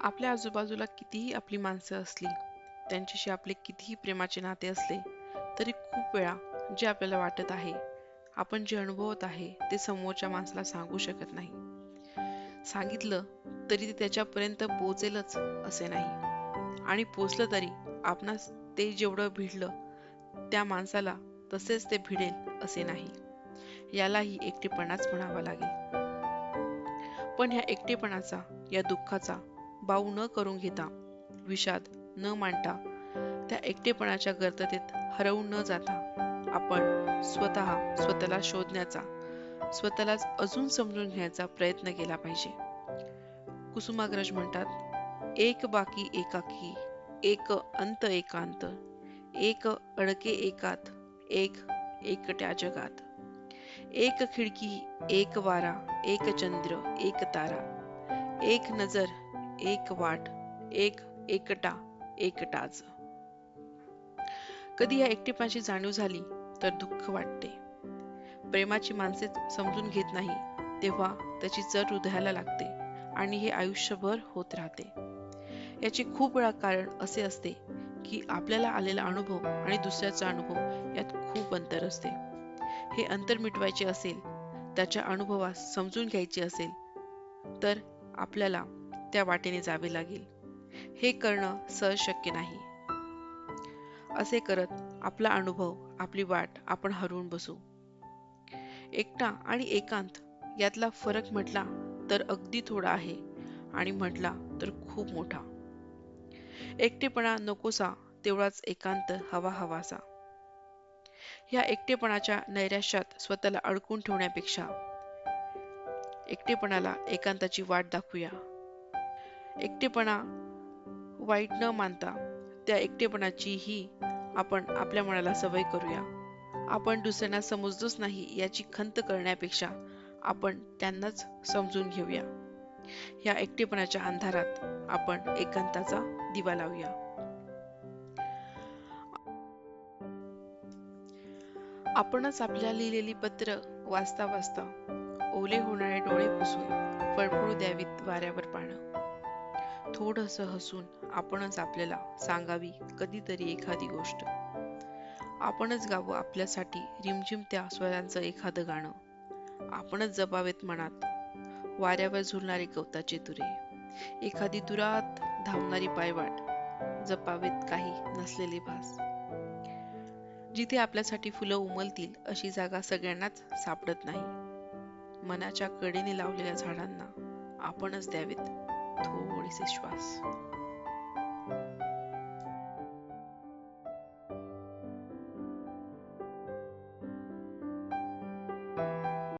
आपल्या आजूबाजूला कितीही आपली माणसं असली त्यांच्याशी आपले कितीही प्रेमाचे नाते असले तरी खूप वेळा जे आपल्याला वाटत आहे आपण जे अनुभवत आहे ते समोरच्या माणसाला सांगू शकत नाही. सांगितलं तरी ते त्याच्यापर्यंत पोचेलच असे नाही. आणि पोचलं तरी आपणास ते जेवढं भिडलं त्या माणसाला तसेच ते भिडेल असे नाही. यालाही एकटेपणाच म्हणावा लागेल. पण ह्या एकटेपणाचा या दुःखाचा बाऊ न करून घेता विषाद न मांडता त्या एकटेपणाच्या गर्दतेत हरवून न जाता आपण स्वतः स्वतःला शोधण्याचा स्वतःलाच अजून समजून घेण्याचा प्रयत्न केला पाहिजे. कुसुमाग्रज म्हणतात एक बाकी एकाकी एक अंत एकांत एक अडके एकात एक एकट्या जगात. एक खिडकी एक वारा एक चंद्र एक तारा एक नजर एक वाट एक एकटा एकटाच. कधी या एकटेपणाची जाणीव झाली तर दुःख वाटते. प्रेमाची माणसे समजून घेत नाही तेव्हा त्याची चर हृदयाला लागते आणि हे आयुष्यभर होत राहते. याचे खूप वेळा कारण असे असते की आपल्याला आलेला अनुभव आणि दुसऱ्याचा अनुभव यात खूप अंतर असते. हे अंतर मिटवायचे असेल त्याच्या अनुभवास समजून घ्यायचे असेल तर आपल्याला त्या वाटेने जावे लागेल. हे करणं सहज शक्य नाही. असे करत आपला अनुभव आपली वाट आपण हरवून बसू. एकटा आणि एकांत यातला फरक म्हटला तर अगदी थोडा आहे आणि म्हटला तर खूप मोठा. एकटेपणा नकोसा तेवढाच एकांत हवा हवासा. ह्या एकटेपणाच्या नैराश्यात स्वतःला अडकून ठेवण्यापेक्षा एकटेपणाला एकांताची वाट दाखवूया. एकटेपणा वाईट न मानता त्या एकटेपणाचीही आपण आपल्या मनाला सवय करूया. आपण दुसऱ्यांना समजतोच नाही याची खंत करण्यापेक्षा आपण त्यांनाच समजून घेऊया. या एकटेपणाच्या अंधारात आपण एकांताचा दिवा लावूया. आपणच आपल्या लिहिलेली पत्र वाचता वाचता ओले होणारे डोळे पुसून फळफळू द्यावीत वाऱ्यावर पानं. थोडस हसून आपणच आपल्याला सांगावी कधीतरी एखादी गोष्ट. आपणच गावं आपल्यासाठी रिमझिम त्या स्वरांचं एखादं गाणं. आपणच जपावेत मनात वाऱ्यावर झुलणारे गवताचे तुरे. एखादी दुरात धावणारी पायवाट जपावेत काही नसलेले भास. जिथे आपल्यासाठी फुलं उमलतील अशी जागा सगळ्यांनाच सापडत नाही. मनाच्या कडेने लावलेल्या झाडांना आपणच द्यावेत. थोडेसे श्वास